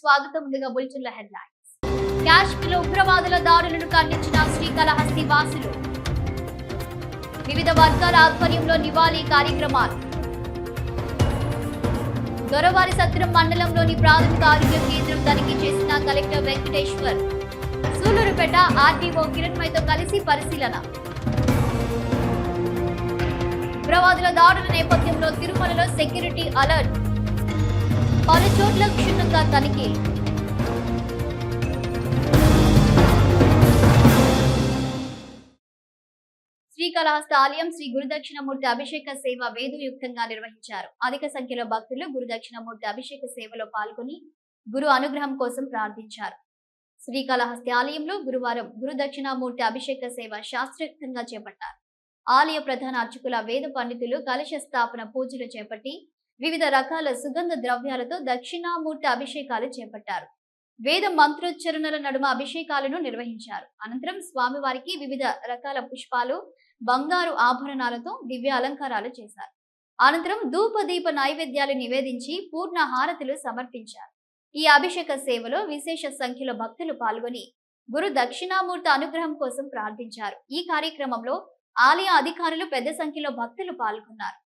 స్వాగతం ముందుగా బులెటిన్ల హెడ్లైన్స్. కాశ్మీర్ ఉగ్రవాదుల దాడులను ఖండించిన శ్రీకాళహస్తి వాసులు. వివిధ వర్గాల ఆధ్వర్యంలో నివాళి కార్యక్రమాలు. దొరవారి సత్రం మండలంలోని ప్రాథమిక ఆరోగ్య కేంద్రం తనిఖీ చేసిన కలెక్టర్ వెంకటేశ్వర్. సూలూరుపేట ఆర్టీఓ కిరణ్మయ్తో కలిసి పరిశీలన. ఉగ్రవాదుల దాడుల నేపథ్యంలో తిరుమలలో సెక్యూరిటీ అలర్ట్. పలు చోట్ల క్షుణ్ణంగా తనిఖీ. శ్రీకాళహస్తి ఆలయం శ్రీ గురుదక్షిణమూర్తి అభిషేక సేవ వేదయుక్తంగా నిర్వహించారు. అధిక సంఖ్యలో భక్తులు గురుదక్షిణమూర్తి అభిషేక సేవలో పాల్గొని గురు అనుగ్రహం కోసం ప్రార్థించారు. శ్రీకాళహస్తి ఆలయంలో గురువారం గురుదక్షిణామూర్తి అభిషేక సేవ శాస్త్రయుక్తంగా చేపట్టారు. ఆలయ ప్రధాన అర్చకుల వేద పండితులు కలశ స్థాపన పూజలు చేపట్టి వివిధ రకాల సుగంధ ద్రవ్యాలతో దక్షిణామూర్తి అభిషేకాలు చేపట్టారు. వేద మంత్రోచ్చరణల నడుమ అభిషేకాలను నిర్వహించారు. అనంతరం స్వామివారికి వివిధ రకాల పుష్పాలు బంగారు ఆభరణాలతో దివ్య అలంకారాలు చేశారు. అనంతరం ధూప దీప నైవేద్యాలు నివేదించి పూర్ణ హారతులు సమర్పించారు. ఈ అభిషేక సేవలో విశేష సంఖ్యలో భక్తులు పాల్గొని గురు దక్షిణామూర్తి అనుగ్రహం కోసం ప్రార్థించారు. ఈ కార్యక్రమంలో ఆలయ అధికారులు పెద్ద సంఖ్యలో భక్తులు పాల్గొన్నారు.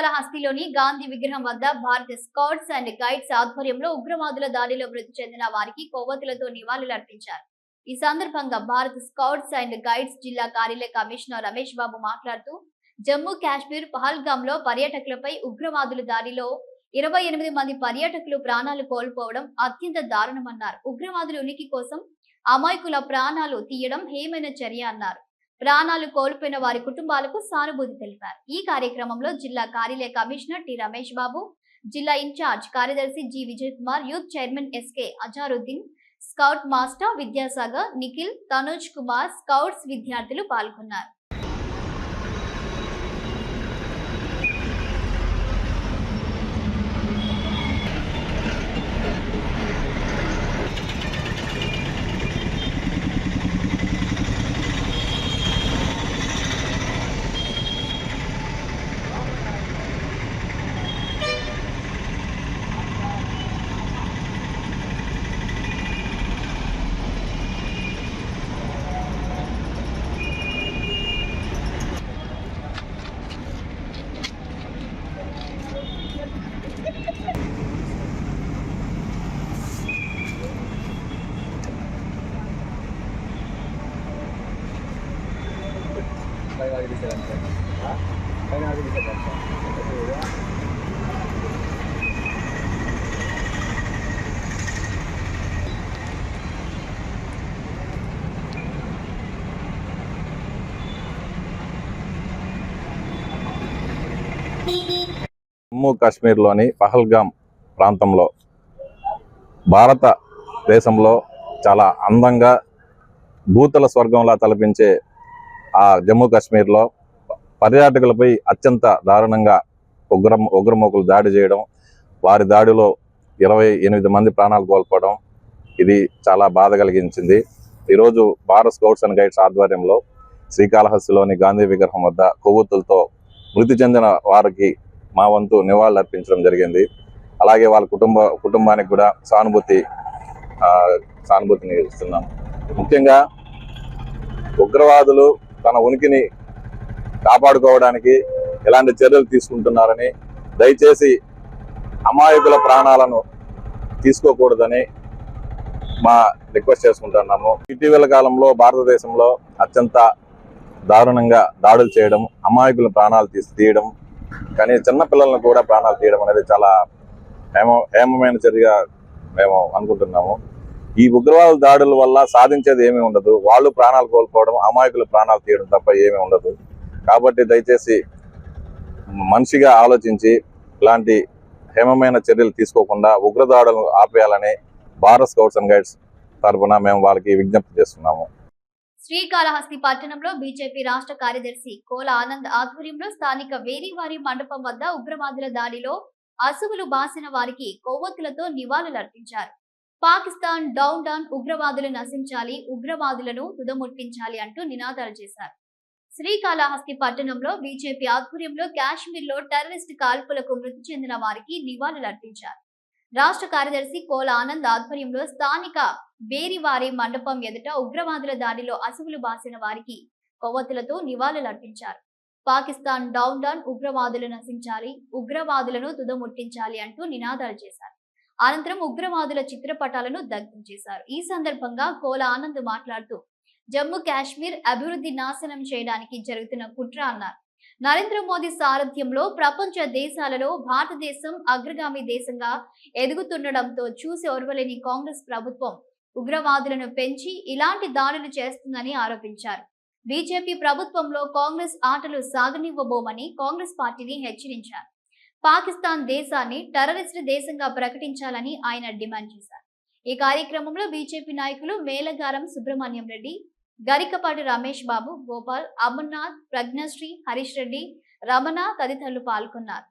శ్రీకాళహస్తిలోని గాంధీ విగ్రహం వద్ద భారత స్కౌట్స్ అండ్ గైడ్స్ ఆధ్వర్యంలో ఉగ్రవాదుల దాడిలో మృతి చెందిన వారికి కొవ్వొత్తులతో నివాళులర్పించారు ఈ సందర్భంగా భారత స్కౌట్స్ అండ్ గైడ్స్ జిల్లా కార్యాలయ కమిషనర్ రమేష్ బాబు మాట్లాడుతూ జమ్మూ కాశ్మీర్ పహల్గామ్లో పర్యాటకులపై ఉగ్రవాదుల దాడిలో ఇరవై ఎనిమిది మంది పర్యాటకులు ప్రాణాలు కోల్పోవడం అత్యంత దారుణమన్నారు. ఉగ్రవాదుల ఉనికి కోసం అమాయకుల ప్రాణాలు తీయడం హేమైన చర్య అన్నారు. ప్రాణాలు కోల్పోయిన వారి కుటుంబాలకు సానుభూతి తెలిపారు. ఈ కార్యక్రమంలో జిల్లా కార్యాలయ కమిషనర్ టి రమేష్ బాబు జిల్లా ఇన్ఛార్జ్ కార్యదర్శి G Vijay Kumar youth chairman SK Azharuddin scout master Vidyasagar Nikhil Tanoj Kumar scouts విద్యార్థులు పాల్గొన్నారు. జమ్మూ కాశ్మీర్లోని పహల్గామ్ ప్రాంతంలో భారతదేశంలో చాలా అందంగా భూతల స్వర్గంలా తలపించే ఆ జమ్మూ కాశ్మీర్లో పర్యాటకులపై అత్యంత దారుణంగా ఉగ్ర ఉగ్రమూకలు దాడి చేయడం వారి దాడిలో ఇరవై ఎనిమిది మంది ప్రాణాలు కోల్పోవడం ఇది చాలా బాధ కలిగించింది. ఈరోజు భారత్ స్కౌట్స్ అండ్ గైడ్స్ ఆధ్వర్యంలో శ్రీకాళహస్తిలోని గాంధీ విగ్రహం వద్ద కొవ్వొత్తులతో మృతి చెందిన వారికి మా వంతు నివాళులు అర్పించడం జరిగింది. అలాగే వాళ్ళ కుటుంబ కుటుంబానికి కూడా సానుభూతి సానుభూతిని ఇస్తున్నాం. ముఖ్యంగా ఉగ్రవాదులు తన ఉనికిని కాపాడుకోవడానికి ఎలాంటి చర్యలు తీసుకుంటున్నారని దయచేసి అమాయకుల ప్రాణాలను తీసుకోకూడదని మా రిక్వెస్ట్ చేసుకుంటున్నాము. ఇటీవల కాలంలో భారతదేశంలో అత్యంత దారుణంగా దాడులు చేయడం అమాయకుల ప్రాణాలు తీసి తీయడం కానీ చిన్నపిల్లలను కూడా ప్రాణాలు తీయడం అనేది చాలా హేమ హేమమైన చర్యగా మేము అనుకుంటున్నాము. ఈ ఉగ్రవాద దాడుల వల్ల సాధించేది ఏమీ ఉండదు. వాళ్ళు ప్రాణాలు కోల్పోవడం అమాయకులు ప్రాణాలు తీయడం తప్ప ఏమీ ఉండదు. కాబట్టి దయచేసి మనిషిగా ఆలోచించి ఇలాంటి హేమమైన చర్యలు తీసుకోకుండా ఉగ్రదాడులను ఆపేయాలని భారత్ స్కౌట్స్ అండ్ గైడ్స్ తరఫున మేము వాళ్ళకి విజ్ఞప్తి చేస్తున్నాము. శ్రీకాళహస్తి పట్టణంలో బీజేపీ రాష్ట్ర కార్యదర్శి కోల ఆనంద్ ఆధ్వర్యంలో స్థానిక వేరివారి మండపం వద్ద ఉగ్రవాదుల దాడిలో అసువులు బాసిన వారికి కొవ్వొత్తులతో నివాళులర్పించారు. పాకిస్తాన్ డౌన్ డౌన్ ఉగ్రవాదులు నశించాలి ఉగ్రవాదులను తుదముట్టించాలి అంటూ నినాదాలు చేశారు. శ్రీకాళహస్తి పట్టణంలో బీజేపీ ఆధ్వర్యంలో కాశ్మీర్లో టెర్రరిస్ట్ కాల్పులకు మృతి చెందిన వారికి నివాళులర్పించారు. రాష్ట్ర కార్యదర్శి కోల ఆనంద్ ఆధ్వర్యంలో స్థానిక వేరివారి మండపం ఎదుట ఉగ్రవాదుల దాడిలో అసువులు బాసిన వారికి కొవ్వొత్తులతో నివాళులర్పించారు. పాకిస్తాన్ డౌన్ డౌన్ ఉగ్రవాదులు నశించాలి ఉగ్రవాదులను తుదముట్టించాలి అంటూ నినాదాలు చేశారు. అనంతరం ఉగ్రవాదుల చిత్రపటాలను దగ్ధం చేశారు. ఈ సందర్భంగా కోల ఆనంద్ మాట్లాడుతూ జమ్మూ కాశ్మీర్ అభివృద్ధి నాశనం చేయడానికి జరుగుతున్న కుట్ర అన్నారు. నరేంద్ర మోదీ సారథ్యంలో ప్రపంచ దేశాలలో భారతదేశం అగ్రగామి దేశంగా ఎదుగుతుండడంతో చూసి ఓర్వలేని కాంగ్రెస్ ప్రభుత్వం ఉగ్రవాదులను పెంచి ఇలాంటి దాడులు చేస్తుందని ఆరోపించారు. బీజేపీ ప్రభుత్వంలో కాంగ్రెస్ ఆటలు సాగనివ్వబోమని కాంగ్రెస్ పార్టీని హెచ్చరించారు. పాకిస్తాన్ దేశాన్ని టెర్రరిస్ట్ దేశంగా ప్రకటించాలని ఆయన డిమాండ్ చేశారు. ఈ కార్యక్రమంలో బీజేపీ నాయకులు మేలగారం సుబ్రహ్మణ్యం రెడ్డి గరికపాటి రమేష్ బాబు గోపాల్ అమర్నాథ్ ప్రజ్ఞశ్రీ హరీష్ రెడ్డి రమణ తదితరులు పాల్గొన్నారు.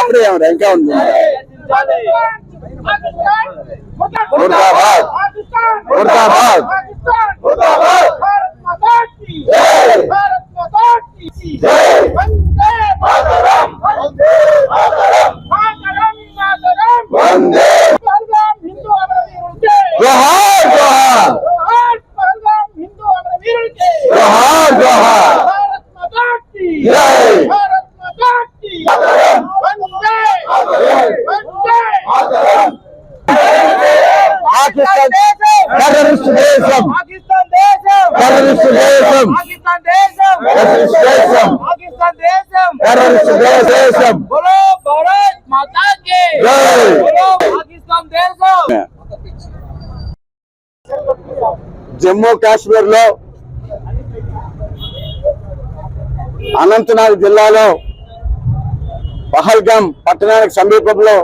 అప్పుడే ఇంకా ఉంది. ముర్దాబాద్. ముర్దాబాద్. ముర్దాబాద్. భారత్ మాతా కీ జై. భారత్ మాతా కీ జై. వందే మాతరం. వందే మాతరం. మాతరం మాతరం వందే. పహల్గాం హిందూ అమరవీరుడికి జోహార్ జోహార్ జోహార్ పహల్గాం హిందూ అమరవీరుడికి జోహార్ జోహార్ భారత్ మాతా కీ జై. భారత్ మాతా కీ మాతరం. వందే మాతరం. వందే మాతరం. పాకిస్తాన్ దేశం టెర్రరిస్ట్ దేశం పాకిస్తాన్ దేశం టెర్రరిస్ట్ దేశం. టెర్రరిస్ట్ టెర్రరిస్ట్ జమ్మూ కాశ్మీర్లో అనంతనాగ్ జిల్లాలో పహల్గాం పట్టణానికి సమీపంలో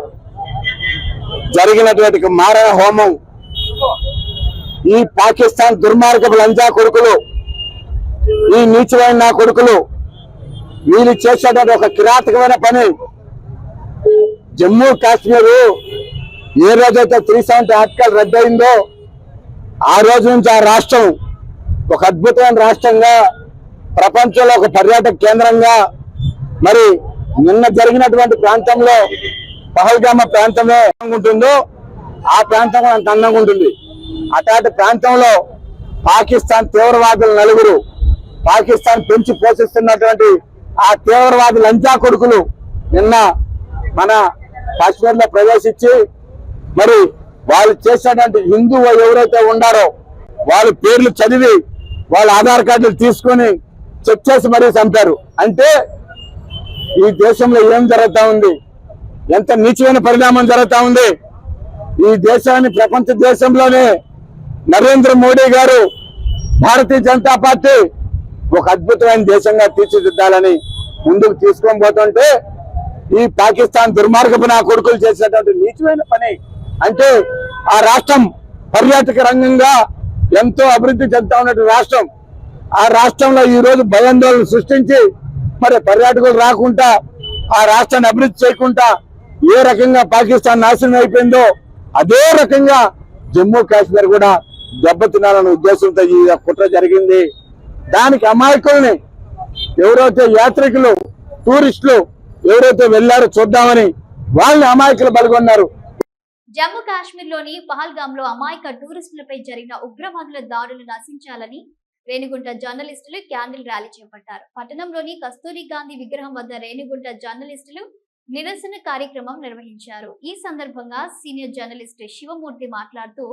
జరిగినటువంటి మారణ హోమం ఈ పాకిస్తాన్ దుర్మార్గపు లంజా కొడుకులు ఈ నీచమైన నా కొడుకులు వీళ్ళు చేసేటువంటి ఒక కిరాతకమైన పని. జమ్మూ కాశ్మీర్ ఏ రోజైతే త్రీ సెవెంటీ ఆర్టికల్ రద్దయిందో ఆ రోజు నుంచి ఆ రాష్ట్రం ఒక అద్భుతమైన రాష్ట్రంగా ప్రపంచంలో ఒక పర్యాటక కేంద్రంగా మరి నిన్న జరిగినటువంటి ప్రాంతంలో పహల్గామ ప్రాంతమే ఉంటుందో ఆ ప్రాంతం అంత అందంగా ఉంటుంది. అటాటి ప్రాంతంలో పాకిస్తాన్ తీవ్రవాదులు నలుగురు పాకిస్తాన్ పెంచి పోషిస్తున్నటువంటి ఆ తీవ్రవాది లంచా కొడుకులు నిన్న మన కాశ్మీర్లో ప్రవేశించి మరి వాళ్ళు చేసినటువంటి హిందువు ఎవరైతే ఉండారో వాళ్ళ పేర్లు చదివి వాళ్ళ ఆధార్ కార్డులు తీసుకొని చెక్ చేసి మరీ చంపారు. అంటే ఈ దేశంలో ఏం జరుగుతా ఉంది? ఎంత నీచమైన పరిణామం జరుగుతా ఉంది? ఈ దేశాన్ని ప్రపంచ దేశంలోనే నరేంద్ర మోడీ గారు భారతీయ జనతా పార్టీ ఒక అద్భుతమైన దేశంగా తీర్చిదిద్దాలని ముందుకు తీసుకొని పోతుంటే ఈ పాకిస్తాన్ దుర్మార్గపు నా కొడుకులు చేసేటువంటి నీచమైన పని అంటే ఆ రాష్ట్రం పర్యాటక రంగంగా ఎంతో అభివృద్ధి చెందుతా ఉన్నటువంటి రాష్ట్రం. ఆ రాష్ట్రంలో ఈ రోజు భయాందోళన సృష్టించి మరి పర్యాటకులు రాకుండా ఆ రాష్ట్రాన్ని అభివృద్ధి చేయకుండా ఏ రకంగా పాకిస్తాన్ నాశనం అయిపోయిందో అదే రకంగా జమ్మూ కాశ్మీర్ కూడా దెబ్బతినాలనే ఉద్దేశంతో ఈ కుట్ర జరిగింది. దానికి అమాయకుల్ని ఎవరైతే యాత్రికులు టూరిస్టులు ఎవరైతే వెళ్ళారో చూద్దామని వాళ్ళని అమాయకులు పాల్గొన్నారు జమ్మూ కాశ్మీర్లోని పహల్గామ్లో అమాయక టూరిస్టులపై జరిగిన ఉగ్రవాదుల దాడులు నశించాలని రేణిగుంట జర్నలిస్టులు క్యాండిల్ ర్యాలీ చేపట్టారు. పట్టణంలోని కస్తూరి గాంధీ విగ్రహం వద్ద రేణిగుంట జర్నలిస్టులు నిరసన కార్యక్రమం నిర్వహించారు. ఈ సందర్భంగా సీనియర్ జర్నలిస్ట్ శివమూర్తి మాట్లాడుతూ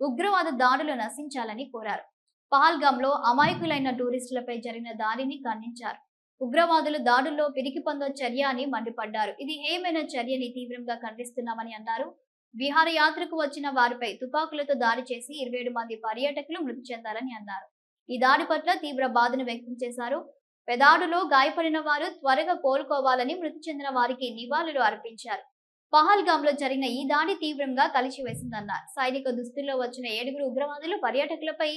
ఉగ్రవాద దాడులు నశించాలని కోరారు. పహల్గామ్లో అమాయకులైన టూరిస్టులపై జరిగిన దాడిని ఖండించారు. ఉగ్రవాదులు దాడుల్లో పిరికి పొందో చర్య అని మండిపడ్డారు. ఇది ఏమైనా చర్యని తీవ్రంగా ఖండిస్తున్నామని అన్నారు. విహారయాత్రకు వచ్చిన వారిపై తుపాకులతో దాడి చేసి ఇరవై ఏడు మంది పర్యాటకులు మృతి చెందారని అన్నారు. ఈ దాడి పట్ల తీవ్ర బాధను వ్యక్తం చేశారు. పెదాడులో గాయపడిన వారు త్వరగా కోలుకోవాలని మృతి చెందిన వారికి నివాళులు అర్పించారు. పహల్గామ్లో జరిగిన ఈ దాడి తీవ్రంగా కలిసివేసిందన్నారు. సైనిక దుస్తుల్లో వచ్చిన ఏడుగురు ఉగ్రవాదులు పర్యాటకులపై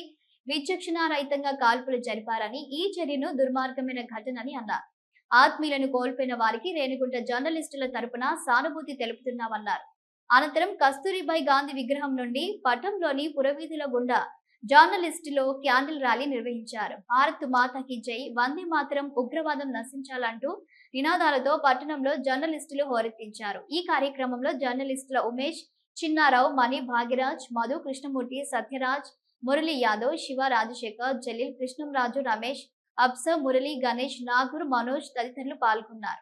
విచక్షణారహితంగా కాల్పులు జరిపారని ఈ చర్యను దుర్మార్గమైన ఘటనని అన్నారు. ఆత్మీయులను కోల్పోయిన వారికి రేణుగుంట జర్నలిస్టుల తరపున సానుభూతి తెలుపుతున్నామన్నారు. అనంతరం కస్తూరిబాయి గాంధీ విగ్రహం నుండి పట్టణంలోని పురవీధుల గుండా జర్నలిస్టులో క్యాండిల్ ర్యాలీ నిర్వహించారు. భారత్ మాతాకి జై వందే మాతరం ఉగ్రవాదం నశించాలంటూ నినాదాలతో పట్టణంలో జర్నలిస్టులు హోరెత్తించారు. ఈ కార్యక్రమంలో జర్నలిస్టుల ఉమేష్ చిన్నారావు మణి భాగ్యరాజ్ మధు కృష్ణమూర్తి సత్యరాజ్ మురళీ యాదవ్ శివ రాజశేఖర్ జలీల్ కృష్ణంరాజు రమేష్ అప్స మురళి గణేష్ నాగూర్ మనోజ్ తదితరులు పాల్గొన్నారు.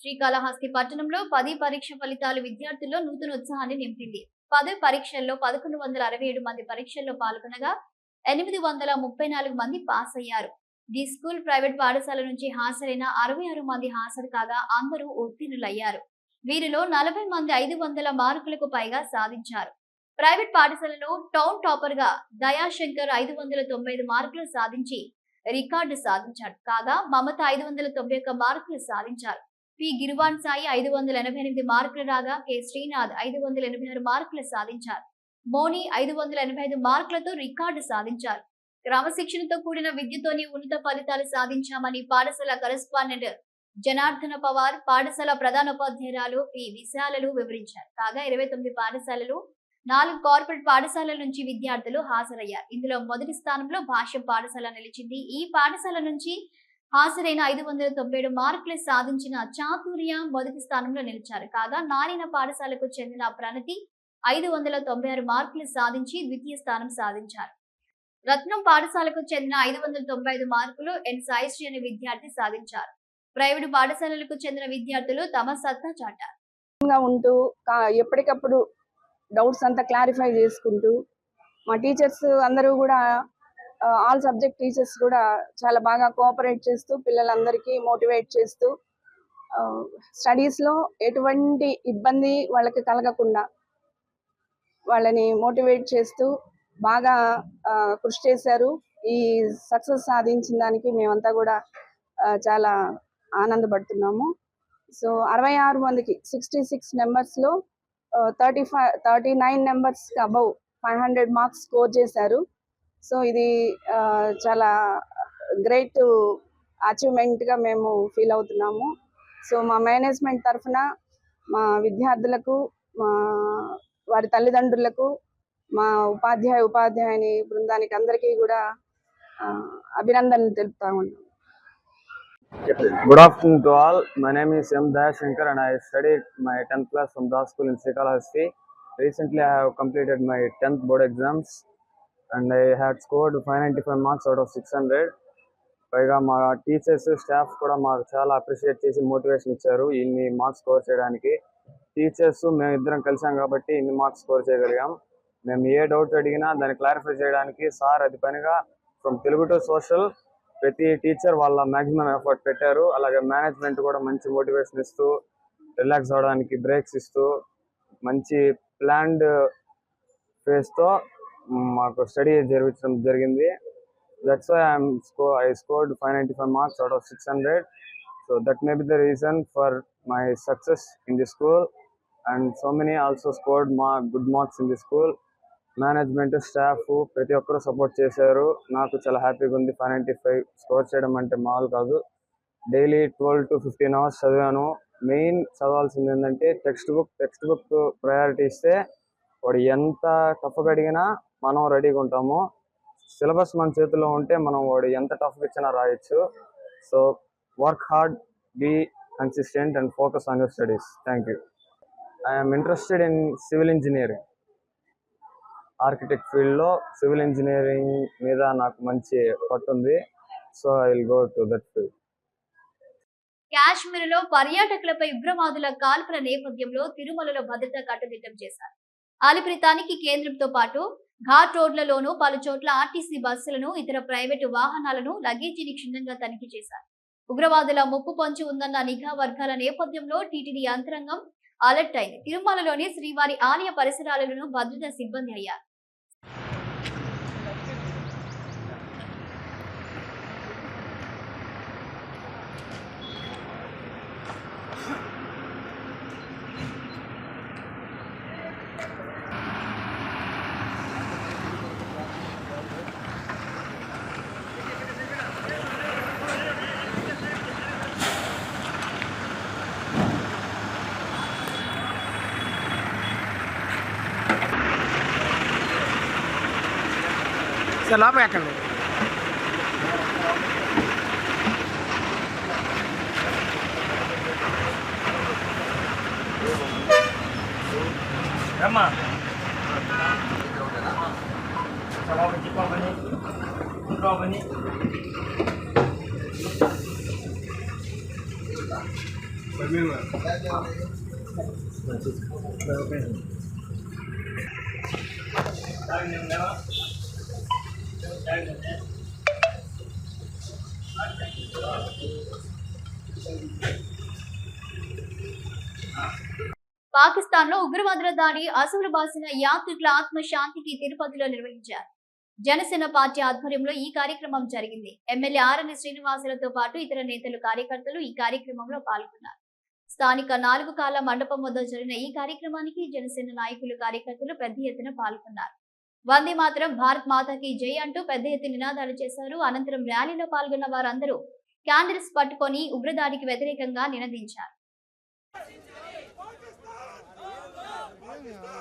శ్రీకాళహస్తి పట్టణంలో పది పరీక్ష ఫలితాలు విద్యార్థుల్లో నూతన ఉత్సాహాన్ని నింపింది. పదవి పరీక్షల్లో పదకొండు వందల అరవై ఏడు మంది పరీక్షల్లో పాల్గొనగా ఎనిమిది వందల ముప్పై నాలుగు మంది పాస్ అయ్యారు. ది స్కూల్ ప్రైవేట్ పాఠశాల నుంచి హాజరైన అరవై ఆరు మంది హాజరు కాగా అందరూ ఉత్తీర్ణులయ్యారు. వీరిలో నలభై మంది ఐదు వందల మార్కులకు పైగా సాధించారు. ప్రైవేట్ పాఠశాలలో టౌన్ టాపర్గా దయాశంకర్ ఐదు వందల తొంభై ఐదు మార్కులు సాధించి రికార్డు సాధించాడు. కాగా మమత ఐదు వందల తొంభై ఒక్క మార్కులు సాధించారు. పి. గిరివాన్ సాయి ఐదు వందల ఎనభై ఎనిమిది మార్కులు రాగా కె. శ్రీనాథ్ ఐదు వందల ఎనభై ఆరు మార్కులు సాధించారు. మోని ఐదు వందల ఎనభై ఐదు మార్కులతో రికార్డు సాధించారు. క్రమశిక్షణతో కూడిన విద్యతోనే ఉన్నత ఫలితాలు సాధించామని పాఠశాల కరెస్పాండెంట్ జనార్దన పవార్ పాఠశాల ప్రధానోపాధ్యాయురాలు పి. విశాలలు వివరించారు. కాగా ఇరవై తొమ్మిది పాఠశాలలు నాలుగు కార్పొరేట్ పాఠశాలల నుంచి విద్యార్థులు హాజరయ్యారు. ఇందులో మొదటి స్థానంలో భాష్యం పాఠశాల నిలిచింది. ఈ పాఠశాల నుంచి హాజరైన ఐదు వందల తొంభై ఏడు మార్కులు సాధించిన చాతుర్య మొదటి స్థానంలో నిలిచారు. కాగా నారాయణ పాఠశాలకు చెందిన ప్రణతి ఐదు వందల తొంభై ఆరు మార్కులు సాధించి ద్వితీయ స్థానం సాధించారు. రత్నం పాఠశాలకు చెందిన ఐదు వందల తొంభై ఐదు మార్కులు ఎన్ సాయిశ్రీ అనే విద్యార్థి సాధించారు. ప్రైవేటు పాఠశాలలకు చెందిన విద్యార్థులు తమ సత్తా చాటారు. ఉంటూ ఎప్పటికప్పుడు డౌట్స్ అంతా క్లారిఫై చేసుకుంటూ మా టీచర్స్ అందరూ కూడా ఆల్ సబ్జెక్ట్ టీచర్స్ కూడా చాలా బాగా కోఆపరేట్ చేస్తూ పిల్లలందరికీ మోటివేట్ చేస్తూ స్టడీస్లో ఎటువంటి ఇబ్బంది వాళ్ళకి కలగకుండా వాళ్ళని మోటివేట్ చేస్తూ బాగా కృషి చేశారు. ఈ సక్సెస్ సాధించిన దానికి మేమంతా కూడా చాలా ఆనందపడుతున్నాము. సో అరవై ఆరు మందికి సిక్స్టీ సిక్స్ నెంబర్స్లో థర్టీ ఫైవ్ థర్టీ నైన్ నెంబర్స్కి above five hundred marks score చేశారు. సో ఇది చాలా గ్రేట్ అచీవ్మెంట్గా మేము ఫీల్ అవుతున్నాము. సో మా మేనేజ్మెంట్ తరఫున మా విద్యార్థులకు మా వారి తల్లిదండ్రులకు మా ఉపాధ్యాయ ఉపాధ్యాయుని బృందానికి అందరికీ కూడా అభినందనలు తెలుపుతా ఉన్నాం Good afternoon to all. My name is M. Dayashankar and I studied my 10th class from Das School in Srikalahasti. Recently, I have completed my 10th board exams and I had scored 595 marks out of 600. పైగా మా teachers staff కూడా మాకు చాలా appreciate చేసి motivation ఇచ్చారు ఇన్ని marks score చేయడానికి teachers మేము ఇద్దరం కలిసాం కాబట్టి ఇన్ని మార్క్స్ స్కోర్ చేయగలిగాం మేము ఏ డౌట్ అడిగినా దాన్ని క్లారిఫై చేయడానికి సార్ అది పనిగా ఫ్రమ్ తెలుగు టు సోషల్ ప్రతి టీచర్ వాళ్ళ మాక్సిమం ఎఫర్ట్ పెట్టారు. అలాగే మేనేజ్మెంట్ కూడా మంచి మోటివేషన్ ఇస్తూ రిలాక్స్ అవ్వడానికి బ్రేక్స్ ఇస్తూ మంచి ప్లాన్డ్ ఫేస్తో మాకు స్టడీ జరిపించడం జరిగింది. That's why I'm sco I scored five ninety five marks out of six hundred so that may be the reason for my success in the school and so many also scored మా good marks in the school management staff ప్రతి ఒక్కరూ support చేశారు. నాకు చాలా హ్యాపీగా ఉంది. Five ninety five score చేయడం అంటే మామూలు కాదు. Daily twelve to fifteen hours చదివాను. మెయిన్ చదవాల్సింది ఏంటంటే textbook textbook priority ఇస్తే వాడు ఎంత టఫ్గా అడిగినా మనం రెడీగా ఉంటాము. సిలబస్ మన చేతిలో ఉంటే మనం వాడు ఎంత టఫ్గా ఇచ్చినా రాయొచ్చు. So work hard be consistent and focus on your studies. Thank you I'm interested in civil engineering. Architect ఫీల్డ్లో సివిల్ ఇంజనీరింగ్ మీద నాకు మంచి పట్టుంది so I will go to that field కాశ్మీర్లో పర్యాటకులపై ఉగ్రవాదుల కాల్పుల నేపథ్యంలో తిరుమలలో భద్రత కట్టుదిట్టం చేశారు. ఆలిప్రితానికి కేంద్రంతో పాటు ఘాట్ రోడ్లలోనూ పలు చోట్ల ఆర్టీసీ బస్సులను ఇతర ప్రైవేటు వాహనాలను లగేజీని క్షుణ్ణంగా తనిఖీ చేశారు. ఉగ్రవాదుల ముప్పు పొంచి ఉందన్న నిఘా వర్గాల నేపథ్యంలో టీటీడీ యంత్రాంగం అలర్ట్ అయింది. తిరుమలలోని శ్రీవారి ఆలయ పరిసరాలను భద్రతా సిబ్బంది అయ్యారు. సార్ లోపల పాకిస్తాన్లో ఉగ్రవాదుల దాడి అసలు బాసిన యాత్రికుల ఆత్మశాంతికి తిరుపతిలో నిర్వహించారు. జనసేన పార్టీ ఆధ్వర్యంలో ఈ కార్యక్రమం జరిగింది. ఎమ్మెల్యే ఆర్ఎన్ శ్రీనివాసులతో పాటు ఇతర నేతలు కార్యకర్తలు ఈ కార్యక్రమంలో పాల్గొన్నారు. స్థానిక నాలుగు కాల మండపం వద్ద జరిగిన ఈ కార్యక్రమానికి జనసేన నాయకులు కార్యకర్తలు పెద్ద ఎత్తున పాల్గొన్నారు. వందే మాత్రం భారత్ మాతాకి జై అంటూ పెద్ద ఎత్తున నినాదాలు చేశారు. అనంతరం ర్యాలీలో పాల్గొన్న వారందరూ క్యాండిల్స్ పట్టుకొని ఉగ్రదాడికి వ్యతిరేకంగా నినదించారు.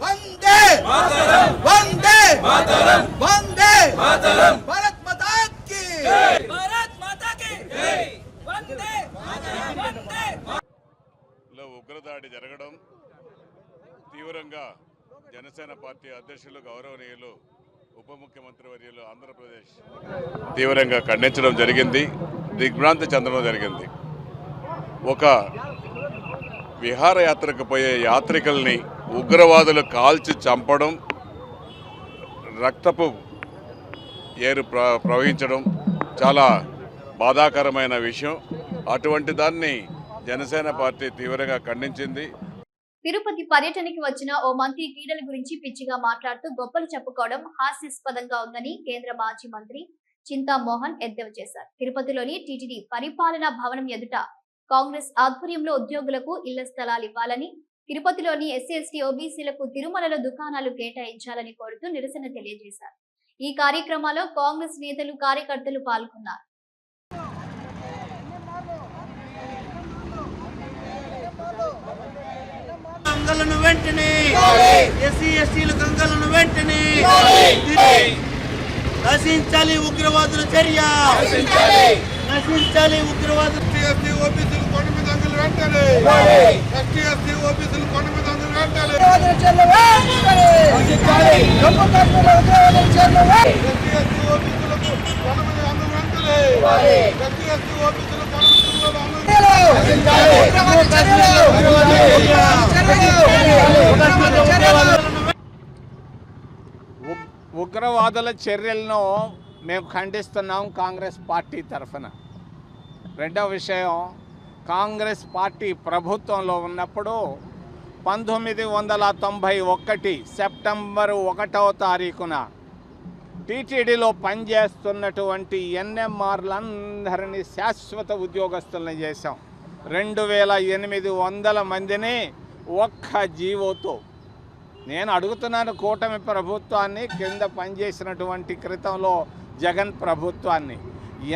వందే వందే వందే భారత్ మాతా కి భారత్ మాతా కి వందే వందే లో ఉగ్రదాడి జరగడం తీవ్రంగా జనసేన పార్టీ అధ్యక్షులు గౌరవనీయులు ఉప ముఖ్యమంత్రి వర్యులు ఆంధ్రప్రదేశ్ తీవ్రంగా ఖండించడం జరిగింది. దిగ్భ్రాంతి చెందడం జరిగింది. ఒక విహారయాత్రకు పోయే యాత్రికుల్ని ఉగ్రవాదులు కాల్చి చంపడం రక్తపు ఏరు ప్ర ప్రవహించడం చాలా బాధాకరమైన విషయం. అటువంటి దాన్ని జనసేన పార్టీ తీవ్రంగా ఖండించింది. తిరుపతి పర్యటనకి వచ్చిన ఓ మంత్రి క్రీడల గురించి పిచ్చిగా మాట్లాడుతూ గొప్పలు చెప్పుకోవడం హాస్యాస్పదంగా ఉందని కేంద్ర మాజీ మంత్రి చింతామోహన్ ఎద్దేవా చేశారు. తిరుపతిలోని టీటీడీ పరిపాలనా భవనం ఎదుట కాంగ్రెస్ ఆధ్వర్యంలో ఉద్యోగులకు ఇళ్ళ స్థలాలు ఇవ్వాలని తిరుపతిలోని ఎస్సీ ఎస్టీ ఓబీసీలకు తిరుమలలో దుకాణాలు కేటాయించాలని కోరుతూ నిరసన తెలియజేశారు. ఈ కార్యక్రమాల్లో కాంగ్రెస్ నేతలు కార్యకర్తలు పాల్గొన్నారు. గంగలను వెంటనే. ఎస్సీ ఎస్టీలు గంగలను వెంటనే. నశించాలి ఉగ్రవాదుల చర్య. నశించాలి. ఉగ్రవాదుల ఎస్టీ ఓబీసీలు కొండ మీద అంగులు వెంటనే. ఎస్టీ ఎస్టీ ఓబీసీలు కొండ మీద అంగులు వెంటనే. ఎస్టీ ఎస్టీ ఓబీసీలకు కొండ మీద అంగులు వెంటనే. ఎస్టీ ఎస్టీ ఓబీసీలు కొండ మీద అంగులు ఉగ్- ఉగ్రవాదుల చర్యలను మేము ఖండిస్తున్నాం కాంగ్రెస్ పార్టీ తరఫున. రెండవ విషయం కాంగ్రెస్ పార్టీ ప్రభుత్వంలో ఉన్నప్పుడు పంతొమ్మిది వందల తొంభై ఒకటి సెప్టెంబర్ ఒకటవ తారీఖున టీటీడీలో పనిచేస్తున్నటువంటి ఎన్ఎంఆర్లందరినీ శాశ్వత ఉద్యోగస్తులను చేశాం. రెండు వేల ఎనిమిది వందల మందిని ఒక్క జీవోతో. నేను అడుగుతున్నాను కూటమి ప్రభుత్వాన్ని కింద పనిచేసినటువంటి క్రితంలో జగన్ ప్రభుత్వాన్ని.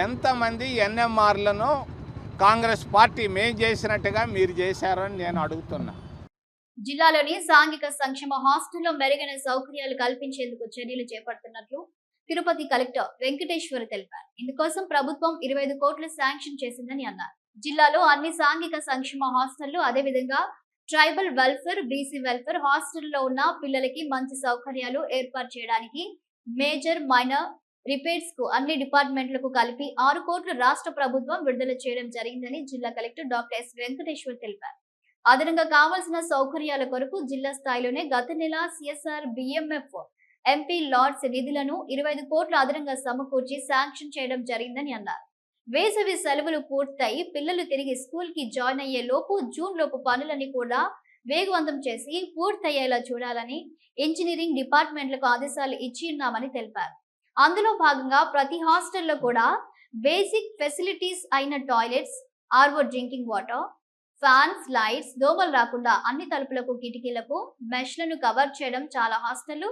ఎంతమంది ఎన్ఎంఆర్లను కాంగ్రెస్ పార్టీ మేం చేసినట్టుగా మీరు చేశారని నేను అడుగుతున్నా. జిల్లాలోని సాంఘిక సంక్షేమ హాస్టల్లో మెరుగైన సౌకర్యాలు కల్పించేందుకు చర్యలు చేపడుతున్నట్లు తిరుపతి కలెక్టర్ వెంకటేశ్వర్ తెలిపారు. ఇందుకోసం ప్రభుత్వం ఇరవై ఐదు కోట్లు శాంక్షన్ చేసిందని అన్నారు. జిల్లాలో అన్ని సాంఘిక సంక్షేమ హాస్టళ్ళు అదేవిధంగా ట్రైబల్ వెల్ఫేర్ బీసీ వెల్ఫేర్ హాస్టల్లో ఉన్న పిల్లలకి మంచి సౌకర్యాలు ఏర్పాటు చేయడానికి మేజర్ మైనర్ రిపేర్స్కు అన్ని డిపార్ట్మెంట్లకు కలిపి ఆరు కోట్లు రాష్ట్ర ప్రభుత్వం విడుదల చేయడం జరిగిందని జిల్లా కలెక్టర్ డాక్టర్ ఎస్. వెంకటేశ్వర్ తెలిపారు. అదనంగా కావాల్సిన సౌకర్యాల కొరకు జిల్లా స్థాయిలోనే గత నెల సిఎస్ఆర్ బిఎంఎఫ్ ఎంపీ లార్డ్స్ నిధులను ఇరవై ఐదు కోట్లు అదనంగా సమకూర్చి శాంక్షన్ చేయడం జరిగిందని అన్నారు. వేసవి సెలవులు పూర్తయి పిల్లలు తిరిగి స్కూల్కి జాయిన్ అయ్యే లోపు జూన్ లోపు పనులని కూడా వేగవంతం చేసి పూర్తయ్యేలా చూడాలని ఇంజనీరింగ్ డిపార్ట్మెంట్లకు ఆదేశాలు ఇచ్చి ఉన్నామని తెలిపారు. అందులో భాగంగా ప్రతి హాస్టల్లో కూడా బేసిక్ ఫెసిలిటీస్ అయిన toilets RO drinking water fans lights దోమలు రాకుండా అన్ని తలుపులకు కిటికీలకు మెష్లను కవర్ చేయడం చాలా హాస్టళ్ళు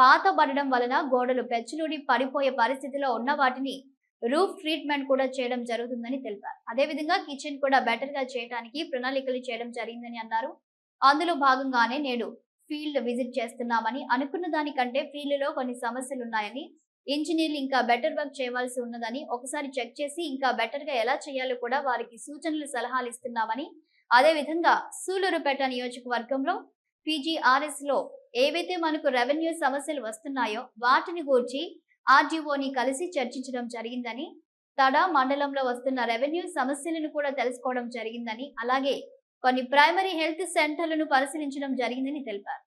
పాతబడడం వలన గోడలు పెచ్చులుడి పడిపోయే పరిస్థితిలో ఉన్న వాటిని రూఫ్ ట్రీట్మెంట్ కూడా చేయడం జరుగుతుందని తెలిపారు. అదేవిధంగా కిచెన్ కూడా బెటర్గా చేయడానికి ప్రణాళికలు చేయడం జరిగిందని అన్నారు. అందులో భాగంగానే నేడు ఫీల్డ్ విజిట్ చేస్తున్నామని అనుకున్న దానికంటే ఫీల్డ్లో కొన్ని సమస్యలు ఉన్నాయని ఇంజనీర్లు ఇంకా బెటర్ వర్క్ చేయవలసి ఉన్నదని ఒకసారి చెక్ చేసి ఇంకా బెటర్గా ఎలా చేయాలో కూడా వారికి సూచనలు సలహాలు ఇస్తున్నామని అదే విధంగా సూలూరుపేట నియోజకవర్గంలో పీజీఆర్ఎస్లో ఏవైతే మనకు రెవెన్యూ సమస్యలు వస్తున్నాయో వాటిని గూర్చి ఆర్డీఓని కలిసి చర్చించడం జరిగిందని తడ మండలంలో వస్తున్న రెవెన్యూ సమస్యలను కూడా తెలుసుకోవడం జరిగిందని అలాగే కొన్ని ప్రైమరీ హెల్త్ సెంటర్లను పరిశీలించడం జరిగిందని తెలిపారు.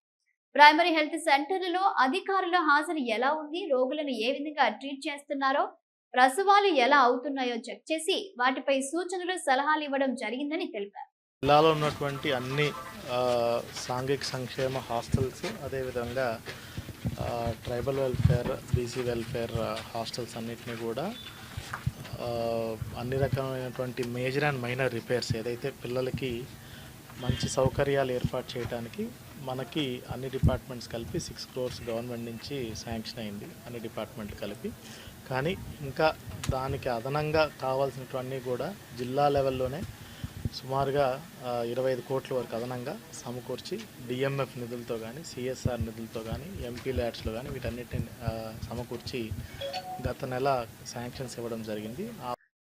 ప్రైమరీ హెల్త్ సెంటర్లలో అధికారుల హాజరు ఎలా ఉంది రోగులను ఏ విధంగా ట్రీట్ చేస్తున్నారో ప్రసవాలు ఎలా అవుతున్నాయో చెక్ చేసి వాటిపై సూచనలు సలహాలు ఇవ్వడం జరిగిందని తెలిపారు. జిల్లాలో ఉన్నటువంటి అన్ని సాంఘిక సంక్షేమ హాస్టల్స్ అదేవిధంగా tribal welfare BC welfare hostels అన్నిటిని కూడా అన్ని రకమైనటువంటి మేజర్ అండ్ మైనర్ రిపేర్స్ ఏదైతే పిల్లలకి మంచి సౌకర్యాలు ఏర్పాటు చేయడానికి మనకి అన్ని డిపార్ట్మెంట్స్ కలిపి సిక్స్ క్రోర్స్ గవర్నమెంట్ నుంచి శాంక్షన్ అయింది అన్ని డిపార్ట్మెంట్లు కలిపి. కానీ ఇంకా దానికి అదనంగా కావాల్సినటువన్నీ కూడా జిల్లా లెవెల్లోనే సుమారుగా ఇరవై ఐదు కోట్ల వరకు అదనంగా సమకూర్చి డిఎంఎఫ్ నిధులతో కానీ సిఎస్ఆర్ నిధులతో కానీ ఎంపీ ల్యాడ్స్లో కానీ వీటన్నిటిని సమకూర్చి గత నెల శాంక్షన్స్ ఇవ్వడం జరిగింది.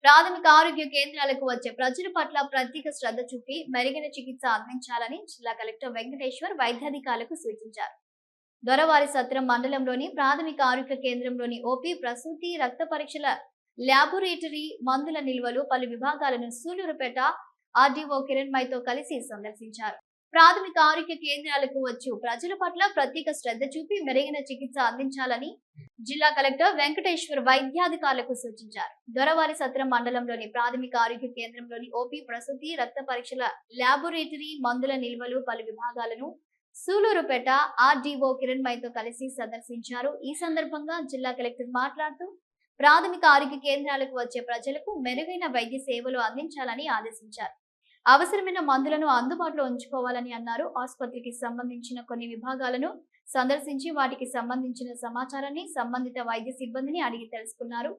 ప్రాథమిక ఆరోగ్య కేంద్రాలకు వచ్చే ప్రజల పట్ల ప్రత్యేక శ్రద్ధ చూపి మెరుగైన చికిత్స అందించాలని జిల్లా కలెక్టర్ వెంకటేశ్వర్ వైద్యాధికారులకు సూచించారు. దొరవారి సత్రం మండలంలోని ప్రాథమిక ఆరోగ్య కేంద్రంలోని ఓపీ ప్రసూతి రక్త పరీక్షల ల్యాబొరేటరీ మందుల నిల్వలు పలు విభాగాలను సూలూరుపేట ఆర్డీఓ కిరణ్ మైతో కలిసి సందర్శించారు. ప్రాథమిక ఆరోగ్య కేంద్రాలకు వచ్చు ప్రజల పట్ల ప్రత్యేక శ్రద్ధ చూపి మెరుగైన చికిత్స అందించాలని జిల్లా కలెక్టర్ వెంకటేశ్వర్ వైద్యాధికారులకు సూచించారు. దొరవారి సత్రం మండలంలోని ప్రాథమిక ఆరోగ్య కేంద్రంలోని ఓపీ ప్రసూతి రక్త పరీక్షల ల్యాబొరేటరీ మందుల నిల్వలు పలు విభాగాలను సూలూరుపేట ఆర్డీఓ కిరణ్ మైతో కలిసి సందర్శించారు. ఈ సందర్భంగా జిల్లా కలెక్టర్ మాట్లాడుతూ ప్రాథమిక ఆరోగ్య కేంద్రాలకు వచ్చే ప్రజలకు మెరుగైన వైద్య సేవలు అందించాలని ఆదేశించారు. అవసరమైన మందులను అందుబాటులో ఉంచుకోవాలని అన్నారు. ఆసుపత్రికి సంబంధించిన కొన్ని విభాగాలను సందర్శించి వాటికి సంబంధించిన సమాచారాన్ని సంబంధిత వైద్య సిబ్బందిని అడిగి తెలుసుకున్నారు.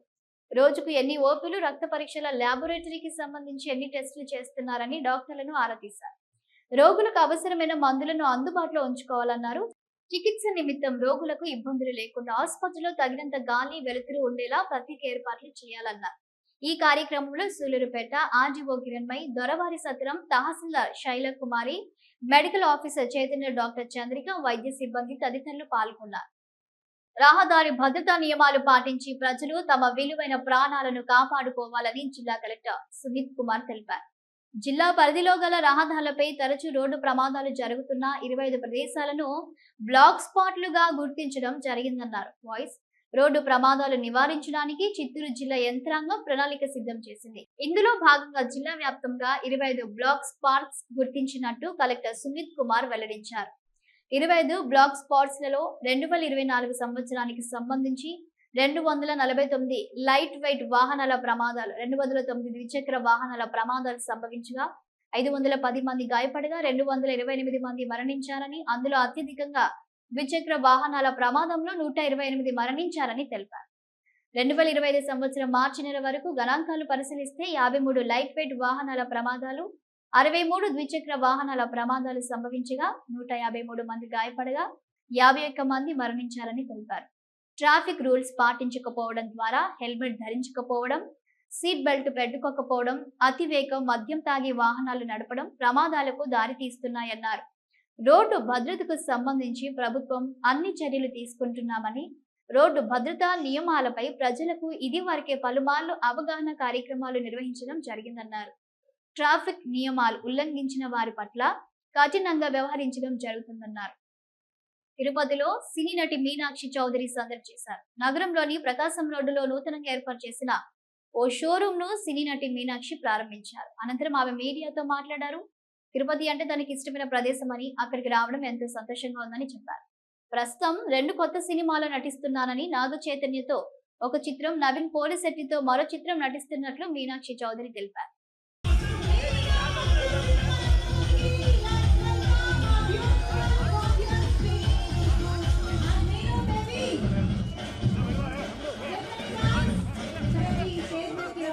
రోజుకు ఎన్ని ఓపీలు రక్త పరీక్షల ల్యాబొరేటరీకి సంబంధించి ఎన్ని టెస్టులు చేస్తున్నారని డాక్టర్లను ఆరా తీశారు. రోగులకు అవసరమైన మందులను అందుబాటులో ఉంచుకోవాలన్నారు. చికిత్స నిమిత్తం రోగులకు ఇబ్బందులు లేకుండా ఆసుపత్రిలో తగినంత గాలి వెలుతురు ఉండేలా ప్రత్యేక ఏర్పాట్లు చేయాలన్నారు. ఈ కార్యక్రమంలో సూలూరుపేట ఆర్డీఓ కిరణ్మై దొరవారి సత్రం తహసీల్దార్ Saila Kumari medical officer Chaitanya doctor Chandrika వైద్య సిబ్బంది తదితరులు పాల్గొన్నారు. రహదారి భద్రతా నియమాలు పాటించి ప్రజలు తమ విలువైన ప్రాణాలను కాపాడుకోవాలని జిల్లా కలెక్టర్ సుమిత్ కుమార్ తెలిపారు. జిల్లా పరిధిలో గల రహదారులపై తరచూ రోడ్డు ప్రమాదాలు జరుగుతున్న ఇరవై ఐదు ప్రదేశాలను బ్లాక్ స్పాట్లుగా గుర్తించడం జరిగిందన్నారు. వాయిస్ రోడ్డు ప్రమాదాలు నివారించడానికి చిత్తూరు జిల్లా యంత్రాంగం ప్రణాళిక సిద్ధం చేసింది. ఇందులో భాగంగా జిల్లా వ్యాప్తంగా ఇరవై ఐదు బ్లాక్ స్పాట్స్ గుర్తించినట్టు కలెక్టర్ సుమిత్ కుమార్ వెల్లడించారు. ఇరవై ఐదు బ్లాక్ స్పాట్స్లలో రెండు వేల ఇరవై నాలుగు సంవత్సరానికి సంబంధించి రెండు వందల నలభై తొమ్మిది లైట్ వెయిట్ వాహనాల ప్రమాదాలు రెండు వందల తొమ్మిది ద్విచక్ర వాహనాల ప్రమాదాలు సంభవించగా ఐదు వందల పది మంది గాయపడగా రెండు వందల ఇరవై ఎనిమిది మంది మరణించారని అందులో అత్యధికంగా ద్విచక్ర వాహనాల ప్రమాదంలో నూట ఇరవై ఎనిమిది మరణించారని తెలిపారు. రెండు వేల ఇరవై ఐదు సంవత్సరం మార్చి నెల వరకు గణాంకాలు పరిశీలిస్తే యాభై మూడు లైట్ వెయిట్ వాహనాల ప్రమాదాలు అరవై మూడు ద్విచక్ర వాహనాల ప్రమాదాలు సంభవించగా నూట యాభై మూడు మంది గాయపడగా యాభై ఒక్క మంది మరణించారని తెలిపారు. ట్రాఫిక్ రూల్స్ పాటించకపోవడం ద్వారా హెల్మెట్ ధరించకపోవడం సీట్ బెల్ట్ పెట్టుకోకపోవడం అతివేగం మద్యం తాగి వాహనాలు నడపడం ప్రమాదాలకు దారితీస్తున్నాయన్నారు. రోడ్డు భద్రతకు సంబంధించి ప్రభుత్వం అన్ని చర్యలు తీసుకుంటున్నామని రోడ్డు భద్రతా నియమాలపై ప్రజలకు ఇది వరకే పలుమార్లు అవగాహన కార్యక్రమాలు నిర్వహించడం జరిగిందన్నారు. ట్రాఫిక్ నియమాలు ఉల్లంఘించిన వారి పట్ల కఠినంగా వ్యవహరించడం జరుగుతుందన్నారు. తిరుపతిలో సినీ నటి మీనాక్షి చౌదరి సందడి చేశారు. నగరంలోని ప్రకాశం రోడ్డులో నూతనంగా ఏర్పాటు చేసిన ఓ షోరూమ్ను సినీ నటి మీనాక్షి ప్రారంభించారు. అనంతరం ఆమె మీడియాతో మాట్లాడారు. తిరుపతి అంటే తనకి ఇష్టమైన ప్రదేశం అని అక్కడికి రావడం ఎంతో సంతోషంగా ఉందని చెప్పారు. ప్రస్తుతం రెండు కొత్త సినిమాలో నటిస్తున్నానని నాగ చైతన్యతో ఒక చిత్రం నవీన్ పోలిశెట్టితో మరో చిత్రం నటిస్తున్నట్లు మీనాక్షి చౌదరి తెలిపారు.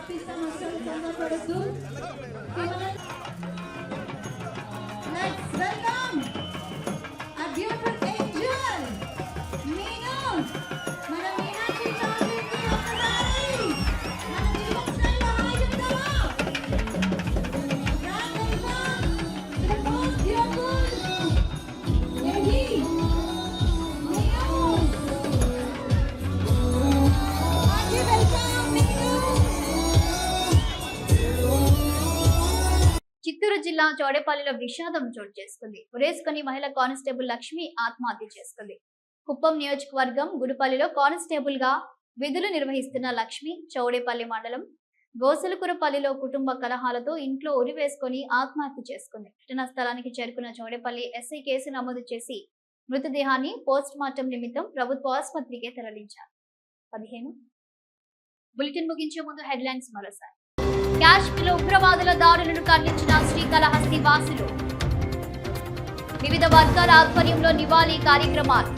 artista nasional Santa Cruz Next. జిల్లా చౌడేపల్లిలో విషాదం చోటు చేసుకుంది. ఉరేసుకొని మహిళ కానిస్టేబుల్ లక్ష్మి ఆత్మహత్య చేసుకుంది. కుప్పం నియోజకవర్గం గుడిపల్లిలో కానిస్టేబుల్గా విధులు నిర్వహిస్తున్న లక్ష్మి చౌడేపల్లి మండలం గోసలకురపల్లిలో కుటుంబ కలహాలతో ఇంట్లో ఉరివేసుకొని ఆత్మహత్య చేసుకుంది. ఘటనా స్థలానికి చేరుకున్న చౌడేపల్లి ఎస్ఐ కేసు నమోదు చేసి మృతదేహాన్ని పోస్ట్ మార్టం నిమిత్తం ప్రభుత్వ ఆసుపత్రికి తరలించారు. పదిహేను. బులెటిన్ ముగించే ముందు హెడ్లైన్స్ మరోసారి. కాశ్మీర్లో ఉగ్రవాదుల దాడులను ఖండించిన శ్రీకాళహస్తి వాసులు. వివిధ వర్గాల ఆధ్వర్యంలో నివాళి కార్యక్రమాలు.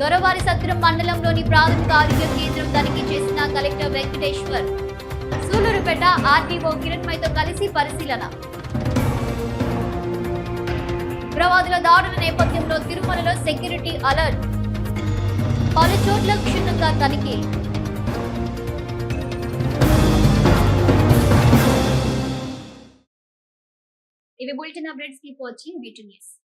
దొరవారి సత్రం మండలంలోని ప్రాథమిక ఆరోగ్య కేంద్రం తనిఖీ చేసిన కలెక్టర్ వెంకటేశ్వర్. సూలూరుపేట ఆర్టీఓ కిరణ్మయ్తో కలిసి పరిశీలన. ఉగ్రవాదుల దాడుల నేపథ్యంలో తిరుమలలో సెక్యూరిటీ అలర్ట్. పలు చోట్ల క్షుణ్ణంగా తనిఖీ. A web bulletin updates. Keep watching VT News.